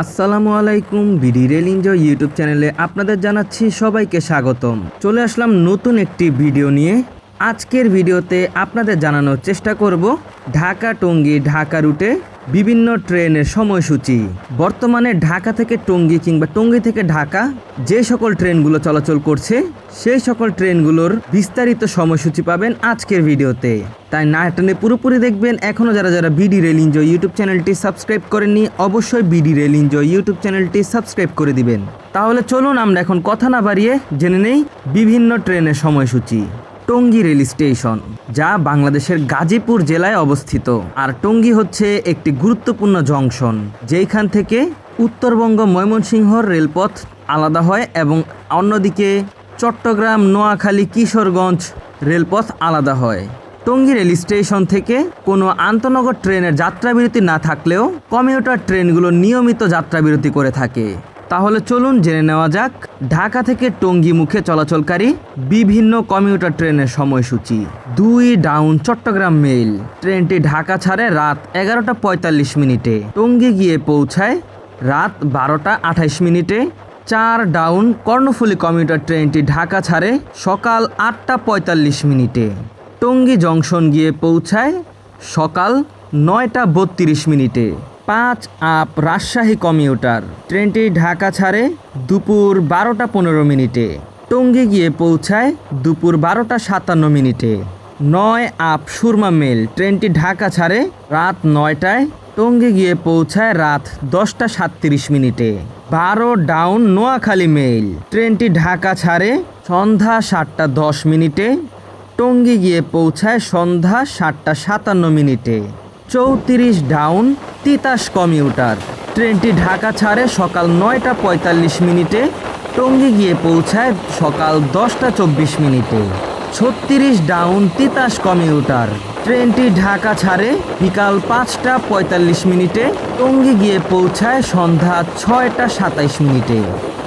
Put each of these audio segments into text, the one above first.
আসসালামু আলাইকুম, BD rail enjoy YouTube চ্যানেলে আপনাদের জানাচ্ছি সবাইকে স্বাগতম। চলে আসলাম নতুন একটি ভিডিও নিয়ে। আজকের ভিডিওতে আপনাদের জানানোর চেষ্টা করব ঢাকা টঙ্গি ঢাকা রুটে বিভিন্ন ট্রেনের সময়সূচি। বর্তমানে ঢাকা থেকে টঙ্গী কিংবা টঙ্গী থেকে ঢাকা যে সকল ট্রেনগুলো চলাচল করছে, সেই সকল ট্রেনগুলোর বিস্তারিত সময়সূচি পাবেন আজকের ভিডিওতে। তাই না টেনে পুরোপুরি দেখবেন এখনও যারা যারা বিডি রেল এনজয় ইউটিউব চ্যানেলটি সাবস্ক্রাইব করেননি, অবশ্যই বিডি রেল এনজয় ইউটিউব চ্যানেলটি সাবস্ক্রাইব করে দিবেন। তাহলে চলুন আমরা এখন কথা না বাড়িয়ে জেনে নেই বিভিন্ন ট্রেনের সময়সূচি। Tongi rail station. যা বাংলাদেশের গাজীপুর জেলায় অবস্থিত। আর টঙ্গী হচ্ছে একটি গুরুত্বপূর্ণ জংশন, যেইখান থেকে উত্তরবঙ্গ ময়মনসিংহ রেলপথ আলাদা হয় এবং অন্যদিকে চট্টগ্রাম, নোয়াখালী, কিশোরগঞ্জ রেলপথ আলাদা হয়। টঙ্গী রেল স্টেশন থেকে কোনো আন্তনগর ট্রেনের যাত্রাবিরতি না থাকলেও কমিউটার ট্রেনগুলো নিয়মিত যাত্রাবিরতি করে থাকে। তাহলে চলুন জেনে নেওয়া যাক, ঢাকা থেকে টঙ্গী মুখে চলাচলকারী বিভিন্ন কমিউটার ট্রেনের সময়সূচি। দুই ডাউন চট্টগ্রাম মেইল। ট্রেনটি ঢাকা ছাড়ে রাত এগারোটা পঁয়তাল্লিশ মিনিটে। টঙ্গী গিয়ে পৌঁছায় রাত বারোটা আঠাইশ মিনিটে। চার ডাউন কর্ণফুলী কমিউটার ট্রেনটি ঢাকা ছাড়ে সকাল আটটা পঁয়তাল্লিশ মিনিটে। টঙ্গী জংশন গিয়ে পৌঁছায় সকাল নয়টা বত্রিশ মিনিটে। পাঁচ আপ রাজশাহী কমিউটার। ট্রেনটি ঢাকা ছাড়ে দুপুর বারোটা পনেরো মিনিটে। টঙ্গী গিয়ে পৌঁছায় দুপুর বারোটা সাতান্ন মিনিটে। নয় আপ সুরমা মেল। ট্রেনটি ঢাকা ছাড়ে রাত নয়টায়। টঙ্গী গিয়ে পৌঁছায় রাত দশটা সাতত্রিশ মিনিটে। বারো ডাউন নোয়াখালী মেইল ট্রেনটি ঢাকা ছাড়ে সন্ধ্যা সাতটা দশ মিনিটে। টঙ্গী গিয়ে পৌঁছায় সন্ধ্যা সাতটা সাতান্ন মিনিটে। চৌত্রিশ ডাউন তিতাস কমিউটার। ট্রেনটি ঢাকা ছাড়ে সকাল নয়টা পঁয়তাল্লিশ মিনিটে, টঙ্গী গিয়ে পৌঁছায় সকাল দশটা চব্বিশ মিনিটে। ছত্রিশ ডাউন তিতাস কমিউটার। ট্রেনটি ঢাকা ছাড়ে বিকাল পাঁচটা পঁয়তাল্লিশ মিনিটে, টঙ্গী গিয়ে পৌঁছায় সন্ধ্যা ছয়টা সাতাইশ মিনিটে।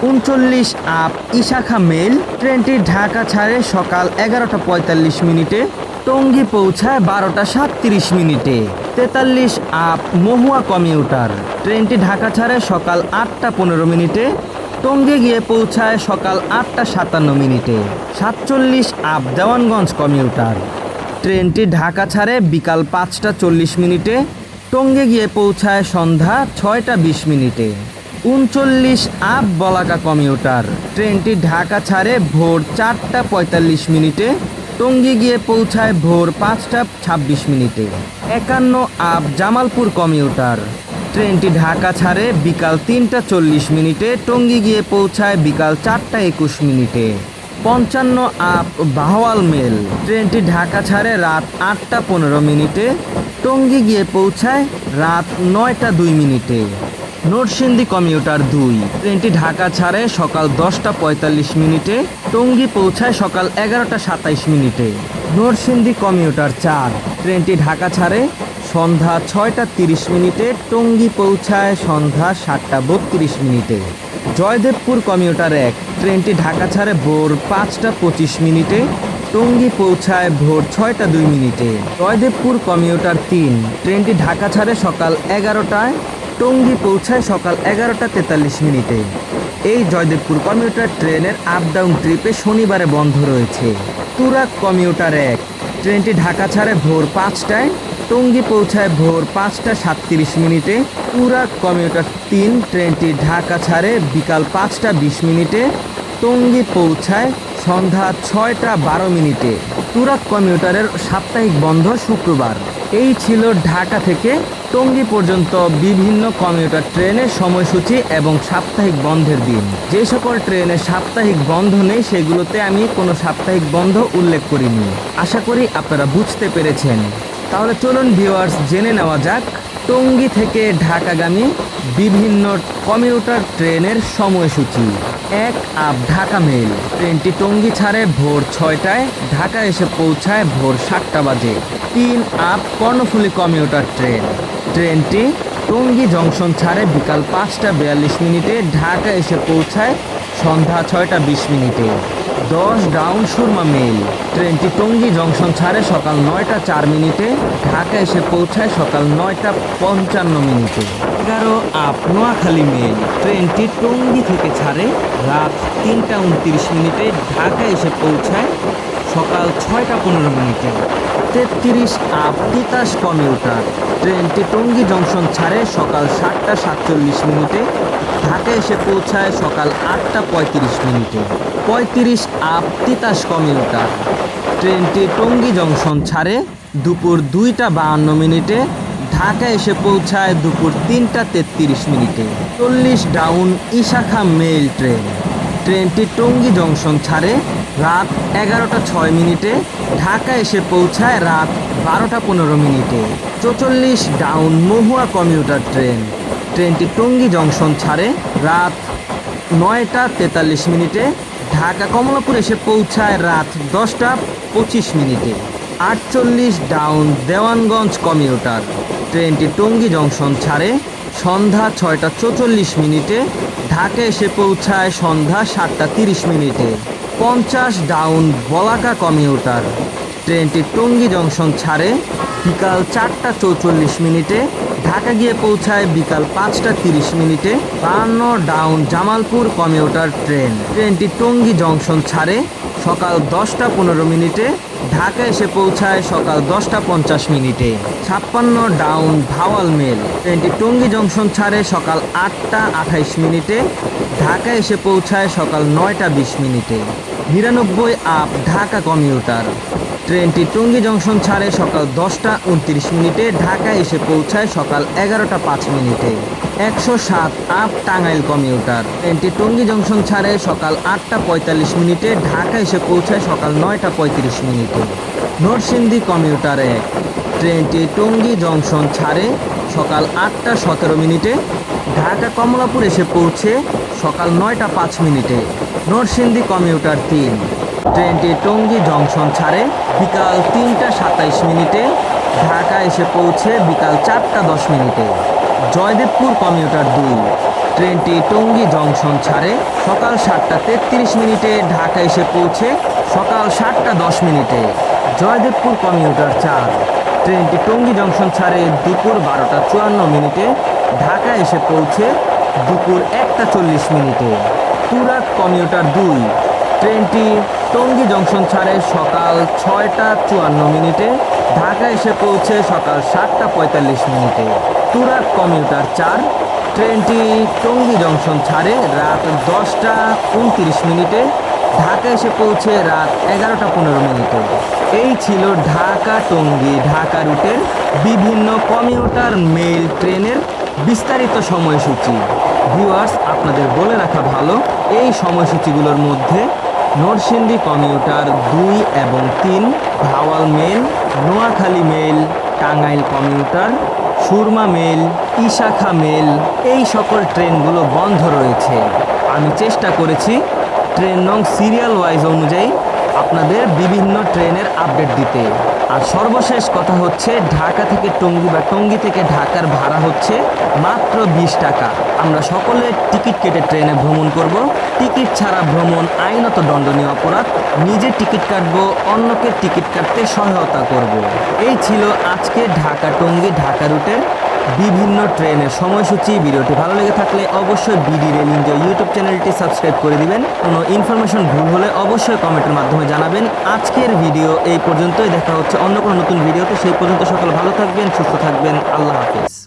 উনচল্লিশ আপ ইশাখা মেল। ট্রেনটি ঢাকা ছাড়ে সকাল এগারোটা পঁয়তাল্লিশ মিনিটে, টঙ্গী পৌঁছায় বারোটা সাতত্রিশ মিনিটে। তেতাল্লিশ আপ মহুয়া কমিউটার। ট্রেনটি ঢাকা ছাড়ে সকাল আটটা পনেরো মিনিটে, টঙ্গী গিয়ে পৌঁছায় সকাল আটটা সাতান্ন মিনিটে। সাতচল্লিশ আপ দেওয়ানগঞ্জ কমিউটার। ট্রেনটি ঢাকা ছাড়ে বিকাল পাঁচটা চল্লিশ মিনিটে, টঙ্গী গিয়ে পৌঁছায় সন্ধ্যা ছয়টা বিশ মিনিটে। উনচল্লিশ আপ বলাকা কমিউটার। ট্রেনটি ঢাকা ছাড়ে ভোর চারটা পঁয়তাল্লিশ মিনিটে টঙ্গী গিয়ে পৌঁছায় ভোর পাঁচটা ছাব্বিশ মিনিটে। একান্ন আপ জামালপুর কমিউটার। ট্রেনটি ঢাকা ছাড়ে বিকাল তিনটা চল্লিশ মিনিটে, টঙ্গী গিয়ে পৌঁছায় বিকাল চারটা একুশ মিনিটে। পঞ্চান্ন আপ বাহওয়াল মেল। ট্রেনটি ঢাকা ছাড়ে রাত আটটা পনেরো মিনিটে, টঙ্গী গিয়ে পৌঁছায় রাত নয়টা দুই মিনিটে। নরসিংদী কমিউটার দুই। ট্রেনটি ঢাকা ছাড়ে সকাল দশটা পঁয়তাল্লিশ মিনিটে, টঙ্গী পৌঁছায় সকাল এগারোটা সাতাইশ মিনিটে। নরসিংদী কমিউটার চার। ট্রেনটি ঢাকা ছাড়ে সন্ধ্যা ছয়টা তিরিশ মিনিটে, টঙ্গী পৌঁছায় সন্ধ্যা সাতটা বত্রিশ মিনিটে। জয়দেবপুর কমিউটার এক। ট্রেনটি ঢাকা ছাড়ে ভোর পাঁচটা পঁচিশ মিনিটে, টঙ্গী পৌঁছায় ভোর ছয়টা দুই মিনিটে। জয়দেবপুর কমিউটার তিন। ট্রেনটি ঢাকা ছাড়ে সকাল এগারোটায় টঙ্গী পৌঁছায় সকাল এগারোটা তেতাল্লিশ মিনিটে। এই জয়দেবপুর কমিউটার ট্রেনের আপ ডাউন ট্রিপে শনিবারে বন্ধ রয়েছে। তুরাক কমিউটার এক। ট্রেনটি ঢাকা ছাড়ে ভোর পাঁচটায়, টঙ্গী পৌঁছায় ভোর পাঁচটা সাতত্রিশ মিনিটে। তুরাক কমিউটার তিন, ট্রেনটি ঢাকা ছাড়ে বিকাল পাঁচটা বিশ মিনিটে। টঙ্গী পৌঁছায় সন্ধ্যা ছয়টা বারো মিনিটে। তুরাক কমিউটারের সাপ্তাহিক বন্ধ শুক্রবার। এই ছিল ঢাকা থেকে টঙ্গী পর্যন্ত বিভিন্ন কমিউটার ট্রেনের সময়সূচি এবং সাপ্তাহিক বন্ধের দিন। যে সকল ট্রেনে সাপ্তাহিক বন্ধ নেই, সেগুলোতে আমি কোনো সাপ্তাহিক বন্ধ উল্লেখ করিনি। আশা করি আপনারা বুঝতে পেরেছেন। তাহলে চলুন ভিউয়ার্স, জেনে নেওয়া যাক, টঙ্গী থেকে ঢাকাগামী বিভিন্ন কমিউটার ট্রেনের সময়সূচি। এক আপ ঢাকা মেল ট্রেনটি টঙ্গী ছাড়ে ভোর ছয়টায় ঢাকা এসে পৌঁছায় ভোর সাতটা বাজে। তিন আপ কর্ণফুলী কমিউটার ট্রেন। ট্রেনটি টঙ্গী জংশন ছাড়ে বিকাল পাঁচটা বিয়াল্লিশ মিনিটে ঢাকা এসে পৌঁছায় সন্ধ্যা ছয়টা বিশ মিনিটে। দশ ডাউন সুরমা মেল ট্রেনটি টঙ্গী জংশন ছাড়ে সকাল নয়টা চার মিনিটে, ঢাকা এসে পৌঁছায় সকাল নয়টা পঞ্চান্ন মিনিটে। এগারো আপ নোয়াখালী মেল ট্রেনটি টঙ্গী থেকে ছাড়ে রাত তিনটা উনত্রিশ মিনিটে ঢাকা এসে পৌঁছায় সকাল ছয়টা পনেরো মিনিটে। তেত্রিশ আপ তিতাস কমিউটার ট্রেনটি টঙ্গী জংশন ছাড়ে সকাল সাতটা সাতচল্লিশ মিনিটে। ঢাকা এসে পৌঁছায় সকাল আটটা পঁয়ত্রিশ মিনিটে। পঁয়ত্রিশ আপ তিতাস কমিউটার ট্রেনটি টঙ্গী জংশন ছাড়ে দুপুর দুইটা বাহান্ন মিনিটে। ঢাকা এসে পৌঁছায় দুপুর তিনটা তেত্রিশ মিনিটে। চল্লিশ ডাউন ইশাখা মেল ট্রেন। ট্রেনটি টঙ্গী জংশন ছাড়ে রাত এগারোটা ছয় মিনিটে। ঢাকা এসে পৌঁছায় রাত বারোটা পনেরো মিনিটে। চৌচল্লিশ ডাউন মহুয়া কমিউটার ট্রেন। ট্রেনটি টঙ্গী জংশন ছাড়ে রাত নয়টা তেতাল্লিশ মিনিটে। ঢাকা কমলাপুর এসে পৌঁছায় রাত দশটা পঁচিশ মিনিটে। আটচল্লিশ ডাউন দেওয়ানগঞ্জ কমিউটার। ট্রেনটি টঙ্গী জংশন ছাড়ে সন্ধ্যা ছয়টা চৌচল্লিশ মিনিটে, ঢাকা এসে পৌঁছায় সন্ধ্যা সাতটা তিরিশ মিনিটে। পঞ্চাশ ডাউন বলাকা কমিউটার। ট্রেনটি টঙ্গী জংশন ছাড়ে, বিকাল চারটা চৌচল্লিশ মিনিটে, ঢাকা গিয়ে পৌঁছায় বিকাল পাঁচটা তিরিশ মিনিটে বান্ন ডাউন জামালপুর কমিউটার ট্রেন। ট্রেনটি টঙ্গী জংশন ছাড়ে, সকাল দশটা পনেরো মিনিটে ঢাকা এসে পৌঁছায় সকাল দশটা পঞ্চাশ মিনিটে। ছাপ্পান্ন ডাউন ভাওয়াল মেল। ট্রেনটি টঙ্গী জংশন ছাড়ে সকাল আটটা আঠাইশ মিনিটে। ঢাকা এসে পৌঁছায় সকাল নয়টা বিশ মিনিটে। নিরানব্বই আপ ঢাকা কমিউটার। ট্রেনটি টঙ্গী জংশন ছাড়ে সকাল দশটা উনত্রিশ মিনিটে। ঢাকা এসে পৌঁছায় সকাল এগারোটা পাঁচ মিনিটে। একশো সাত আপ টাঙ্গাইল কমিউটার। ট্রেনটি টঙ্গী জংশন ছাড়ে সকাল আটটা পঁয়তাল্লিশ মিনিটে ঢাকা এসে পৌঁছায় সকাল নয়টা পঁয়ত্রিশ মিনিটে। নরসিংদী কমিউটার এক ট্রেনটি টঙ্গী জংশন ছাড়ে সকাল আটটা সতেরো মিনিটে ঢাকা কমলাপুর এসে পৌঁছে সকাল নয়টা পাঁচ মিনিটে। নরসিংদী কমিউটার তিন। ট্রেনটি টঙ্গী জংশন ছাড়ে বিকাল তিনটা সাতাইশ মিনিটে ঢাকা এসে পৌঁছে বিকাল চারটা দশ মিনিটে। জয়দেবপুর কমিউটার দুই। ট্রেনটি টঙ্গী জংশন ছাড়ে সকাল সাতটা তেত্রিশ মিনিটে ঢাকা এসে পৌঁছে সকাল সাতটা দশ মিনিটে জয়দেবপুর কমিউটার চার। ট্রেনটি টঙ্গী জংশন ছাড়ে দুপুর বারোটা চুয়ান্ন মিনিটে ঢাকা এসে পৌঁছে দুপুর একটা চল্লিশ মিনিটে। তুরাক কমিউটার দুই। ট্রেনটি টঙ্গী জংশন ছাড়ে সকাল ছয়টা চুয়ান্ন মিনিটে। ঢাকা এসে পৌঁছে সকাল সাতটা পঁয়তাল্লিশ মিনিটে। তুরাক কমিউটার চার, ট্রেনটি টঙ্গী জংশন ছাড়ে রাত দশটা উনত্রিশ মিনিটে। ঢাকা এসে পৌঁছে রাত এগারোটা পনেরো মিনিটে। এই ছিল ঢাকা টঙ্গী, ঢাকা রুটের বিভিন্ন কমিউটার মেইল ট্রেনের বিস্তারিত সময়সূচি। ভিউয়ার্স, আপনাদের বলে রাখা ভালো, এই সময়সূচিগুলোর মধ্যে নরসিংদী কমিউটার দুই এবং তিন Bhawal mail, Noakhali mail, Tangail commuter, Surma mail, Isakha mail, এই সকল ট্রেনগুলো বন্ধ রয়েছে। আমি চেষ্টা করেছি, ট্রেন নং সিরিয়াল ওয়াইজ অনুযায়ী আপনাদের বিভিন্ন ট্রেনের আপডেট দিতে। আর সর্বশেষ কথা হচ্ছে, ঢাকা থেকে টঙ্গী বা টঙ্গী থেকে ঢাকার ভাড়া হচ্ছে মাত্র বিশ টাকা। আমরা সকলে টিকিট কেটে ট্রেনে ভ্রমণ করব। টিকিট ছাড়া ভ্রমণ আইনত দণ্ডনীয় অপরাধ। নিজে টিকিট কাটবো, অন্যকে টিকিট কাটতে সহায়তা করব। এই ছিল আজকে ঢাকা টঙ্গী ঢাকা রুটের বিভিন্ন ট্রেনের সময়সূচি, ভিডিওটি ভালো লেগে থাকলে অবশ্যই বিডি রেল ইন্ডিয়া ইউটিউব চ্যানেলটি সাবস্ক্রাইব করে দিবেন। কোনো ইনফরমেশন ভুল হলে অবশ্যই কমেন্টের মাধ্যমে জানাবেন। আজকের ভিডিও এই পর্যন্তই। দেখা হচ্ছে অন্য কোনো নতুন ভিডিওতে। সেই পর্যন্ত সকল ভালো থাকবেন, সুস্থ থাকবেন। আল্লাহ হাফিজ।